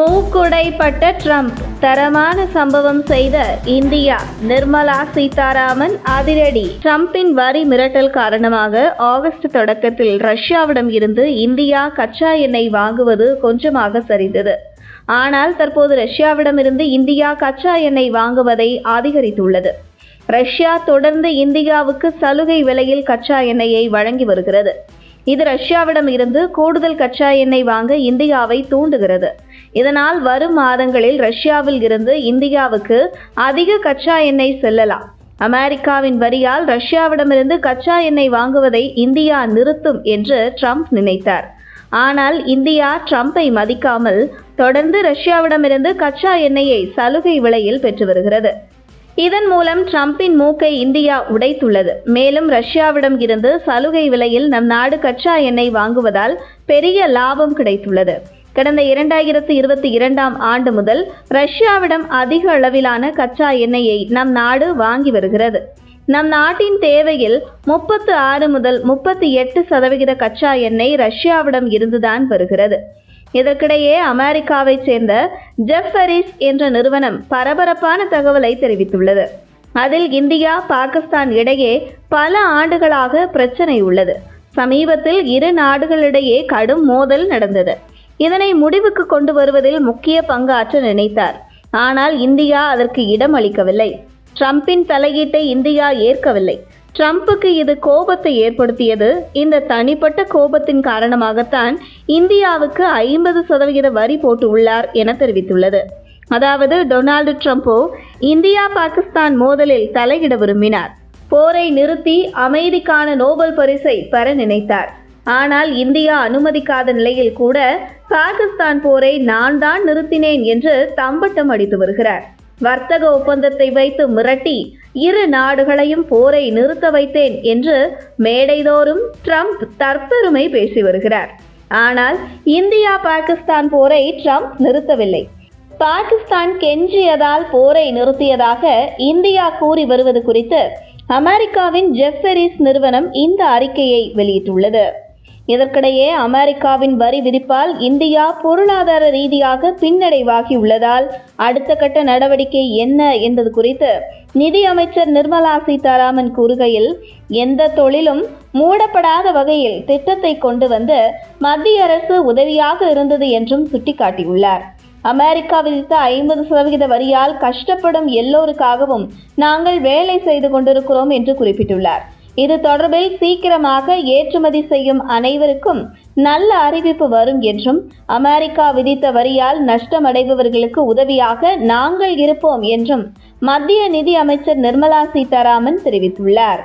மூக்குடைப்பட்ட Trump தரமான சம்பவம் செய்த இந்தியா நிர்மலா சீதாராமன் அதிரடி. ட்ரம்பின் வரி மிரட்டல் காரணமாக ஆகஸ்ட் தொடக்கத்தில் ரஷ்யாவிடம் இருந்து இந்தியா கச்சா எண்ணெய் வாங்குவது கொஞ்சமாக சரிந்தது. ஆனால் தற்போது ரஷ்யாவிடமிருந்து இந்தியா கச்சா எண்ணெய் வாங்குவதை அதிகரித்துள்ளது. ரஷ்யா தொடர்ந்து இந்தியாவுக்கு சலுகை விலையில் கச்சா எண்ணெயை வழங்கி வருகிறது. இது ரஷ்யாவிடம் இருந்து கூடுதல் கச்சா எண்ணெய் வாங்க இந்தியாவை தூண்டுகிறது. இதனால் வரும் மாதங்களில் ரஷ்யாவில் இருந்து இந்தியாவுக்கு அதிக கச்சா எண்ணெய் செல்லலாம். அமெரிக்காவின் வரியால் ரஷ்யாவிடமிருந்து கச்சா எண்ணெய் வாங்குவதை இந்தியா நிறுத்தும் என்று ட்ரம்ப் நினைத்தார். ஆனால் இந்தியா ட்ரம்ப்பை மதிக்காமல் தொடர்ந்து ரஷ்யாவிடமிருந்து கச்சா எண்ணெயை சலுகை விலையில் பெற்று வருகிறது. இதன் மூலம் ட்ரம்பின் மூக்கை இந்தியா உடைத்துள்ளது. மேலும் ரஷ்யாவிடம் இருந்து சலுகை விலையில் நம் நாடு கச்சா எண்ணெய் வாங்குவதால் பெரிய லாபம் கிடைத்துள்ளது. கடந்த இரண்டாயிரத்து இருபத்தி இரண்டாம் ஆண்டு முதல் ரஷ்யாவிடம் அதிக அளவிலான கச்சா எண்ணெயை நம் நாடு வாங்கி வருகிறது. நம் நாட்டின் தேவையில் முப்பத்து ஆறு முதல் முப்பத்தி எட்டு சதவிகித கச்சா எண்ணெய் ரஷ்யாவிடம் இருந்துதான் வருகிறது. இதற்கிடையே அமெரிக்காவைச் சேர்ந்த ஜெஃபரிஸ் என்ற நிறுவனம் பரபரப்பான தகவலை தெரிவித்துள்ளது. அதில் இந்தியா பாகிஸ்தான் இடையே பல ஆண்டுகளாக பிரச்சனை உள்ளது. சமீபத்தில் இரு நாடுகளிடையே கடும் மோதல் நடந்தது. இதனை முடிவுக்கு கொண்டு வருவதில் முக்கிய பங்காற்ற நினைத்தார். ஆனால் இந்தியா அதற்கு இடம் அளிக்கவில்லை. ட்ரம்பின் தலையீட்டை இந்தியா ஏற்கவில்லை. ட்ரம்புக்கு இது கோபத்தை ஏற்படுத்தியது. இந்த தனிப்பட்ட கோபத்தின் காரணமாகத்தான் இந்தியாவுக்கு ஐம்பது சதவிகித வரி போட்டு உள்ளார் என தெரிவித்துள்ளது. அதாவது டொனால்டு ட்ரம்போ இந்தியா பாகிஸ்தான் மோதலில் தலையிட விரும்பினார். போரை நிறுத்தி அமைதிக்கான நோபல் பரிசை பெற நினைத்தார். ஆனால் இந்தியா அனுமதிக்காத நிலையில் கூட பாகிஸ்தான் போரை நான் தான் நிறுத்தினேன் என்று தம்பட்டம் அடித்து வருகிறார். வர்த்தக ஒப்பந்தத்தை வைத்து மிரட்டி இரு நாடுகளையும் போரை நிறுத்த வைத்தேன் என்று மேடைதோறும் ட்ரம்ப் தற்பெருமை பேசி வருகிறார். ஆனால் இந்தியா பாகிஸ்தான் போரை ட்ரம்ப் நிறுத்தவில்லை. பாகிஸ்தான் கெஞ்சியதால் போரை நிறுத்தியதாக இந்தியா கூறி வருவது குறித்து அமெரிக்காவின் ஜெஃபெரிஸ் நிறுவனம் இந்த அறிக்கையை வெளியிட்டுள்ளது. இதற்கிடையே அமெரிக்காவின் வரி விதிப்பால் இந்தியா பொருளாதார ரீதியாக பின்னடைவாகியுள்ளதால் அடுத்த கட்ட நடவடிக்கை என்ன என்பது குறித்து நிதி அமைச்சர் நிர்மலா சீதாராமன் கூறுகையில் எந்த தொழிலும் மூடப்படாத வகையில் திட்டத்தை கொண்டு வந்து மத்திய அரசு உதவியாக இருந்தது என்றும் சுட்டிக்காட்டியுள்ளார். அமெரிக்கா விதித்த ஐம்பது சதவிகித வரியால் கஷ்டப்படும் எல்லோருக்காகவும் நாங்கள் வேலை செய்து கொண்டிருக்கிறோம் என்று குறிப்பிட்டுள்ளார். இது தொடர்பில் சீக்கிரமாக ஏற்றுமதி செய்யும் அனைவருக்கும் நல்ல அறிவிப்பு வரும் என்றும் அமெரிக்கா விதித்த வரியால் நஷ்டமடைபவர்களுக்கு உதவியாக நாங்கள் இருப்போம் என்றும் மத்திய நிதி அமைச்சர் நிர்மலா சீதாராமன் தெரிவித்துள்ளார்.